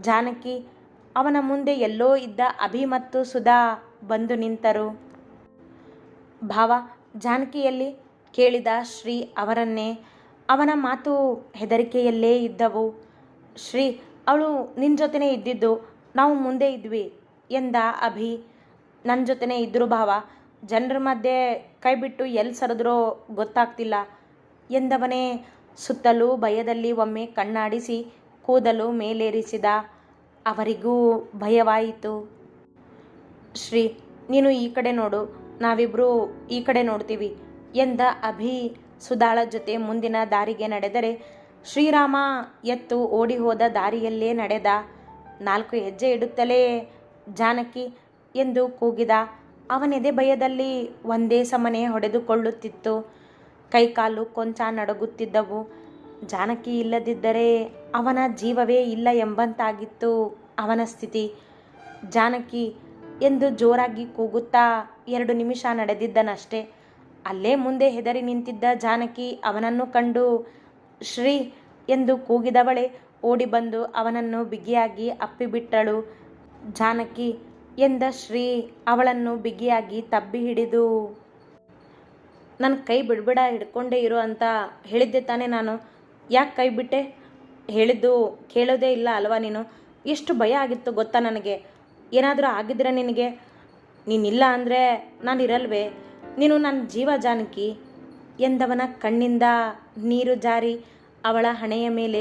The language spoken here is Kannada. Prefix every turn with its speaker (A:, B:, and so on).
A: ಜಾನಕಿ, ಅವನ ಮುಂದೆ ಎಲ್ಲೋ ಇದ್ದ ಅಭಿ ಮತ್ತು ಸುಧಾ ಬಂದು ನಿಂತರು. ಭಾವ, ಜಾನಕಿಯಲ್ಲಿ ಕೇಳಿದ ಶ್ರೀ ಅವರನ್ನೇ. ಅವನ ಮಾತು ಹೆದರಿಕೆಯಲ್ಲೇ ಇದ್ದವು. ಶ್ರೀ, ಅವಳು ನಿನ್ನ ಜೊತೆನೇ ಇದ್ದಿದ್ದು. ನಾವು ಮುಂದೆ ಇದ್ವಿ ಎಂದ ಅಭಿ. ನನ್ನ ಜೊತೆನೇ ಇದ್ದರು ಭಾವ. ಜನರ ಮಧ್ಯೆ ಕೈಬಿಟ್ಟು ಎಲ್ಲಿ ಸರಿದ್ರೋ ಗೊತ್ತಾಗ್ತಿಲ್ಲ ಎಂದವನೇ ಸುತ್ತಲೂ ಭಯದಲ್ಲಿ ಒಮ್ಮೆ ಕಣ್ಣಾಡಿಸಿ ಕೂದಲು ಮೇಲೇರಿಸಿದ. ಅವರಿಗೂ ಭಯವಾಯಿತು. ಶ್ರೀ, ನೀನು ಈ ಕಡೆ ನೋಡು, ನಾವಿಬ್ರು ಈ ಕಡೆ ನೋಡ್ತೀವಿ ಎಂದ ಅಭಿ ಸುಧಾಳ ಜೊತೆ ಮುಂದಿನ ದಾರಿಗೆ ನಡೆದರೆ ಶ್ರೀರಾಮ ಎತ್ತು ಓಡಿ ಹೋದ ದಾರಿಯಲ್ಲೇ ನಡೆದ. ನಾಲ್ಕು ಹೆಜ್ಜೆ ಇಡುತ್ತಲೇ ಜಾನಕಿ ಎಂದು ಕೂಗಿದ. ಅವನೆದೆ ಭಯದಲ್ಲಿ ಒಂದೇ ಸಮನೆ ಹೊಡೆದುಕೊಳ್ಳುತ್ತಿತ್ತು. ಕೈಕಾಲು ಕೊಂಚ ನಡುಗುತ್ತಿದ್ದವು. ಜಾನಕಿ ಇಲ್ಲದಿದ್ದರೆ ಅವನ ಜೀವವೇ ಇಲ್ಲ ಎಂಬಂತಾಗಿತ್ತು ಅವನ ಸ್ಥಿತಿ. ಜಾನಕಿ ಎಂದು ಜೋರಾಗಿ ಕೂಗುತ್ತಾ ಎರಡು ನಿಮಿಷ ನಡೆದಿದ್ದನಷ್ಟೇ ಅಲ್ಲೇ ಮುಂದೆ ಹೆದರಿ ನಿಂತಿದ್ದ ಜಾನಕಿ ಅವನನ್ನು ಕಂಡು, ಶ್ರೀ ಎಂದು ಕೂಗಿದವಳೆ ಓಡಿ ಬಂದು ಅವನನ್ನು ಬಿಗಿಯಾಗಿ ಅಪ್ಪಿಬಿಟ್ಟಳು. ಜಾನಕಿ ಎಂದ ಶ್ರೀ, ಅವಳನ್ನು ಬಿಗಿಯಾಗಿ ತಬ್ಬಿ ಹಿಡಿದು. ನನ್ನ ಕೈ ಬಿಡ್ಬಿಡ ಹಿಡ್ಕೊಂಡೇ ಇರು ಅಂತ ಹೇಳಿದ್ದೆ ತಾನೇ ನಾನು. ಯಾಕೆ ಕೈ ಬಿಟ್ಟೆ? ಹೇಳಿದ್ದು ಕೇಳೋದೇ ಇಲ್ಲ ಅಲ್ವಾ ನೀನು. ಎಷ್ಟು ಭಯ ಆಗಿತ್ತು ಗೊತ್ತಾ ನನಗೆ. ಏನಾದರೂ ಆಗಿದ್ರೆ ನಿನಗೆ. ನೀನಿಲ್ಲ ಅಂದರೆ ನಾನು ಇರಲ್ವೇ. ನೀನು ನನ್ನ ಜೀವ ಜಾನಕಿ ಎಂದವನ ಕಣ್ಣಿಂದ ನೀರು ಜಾರಿ ಅವಳ ಹಣೆಯ ಮೇಲೆ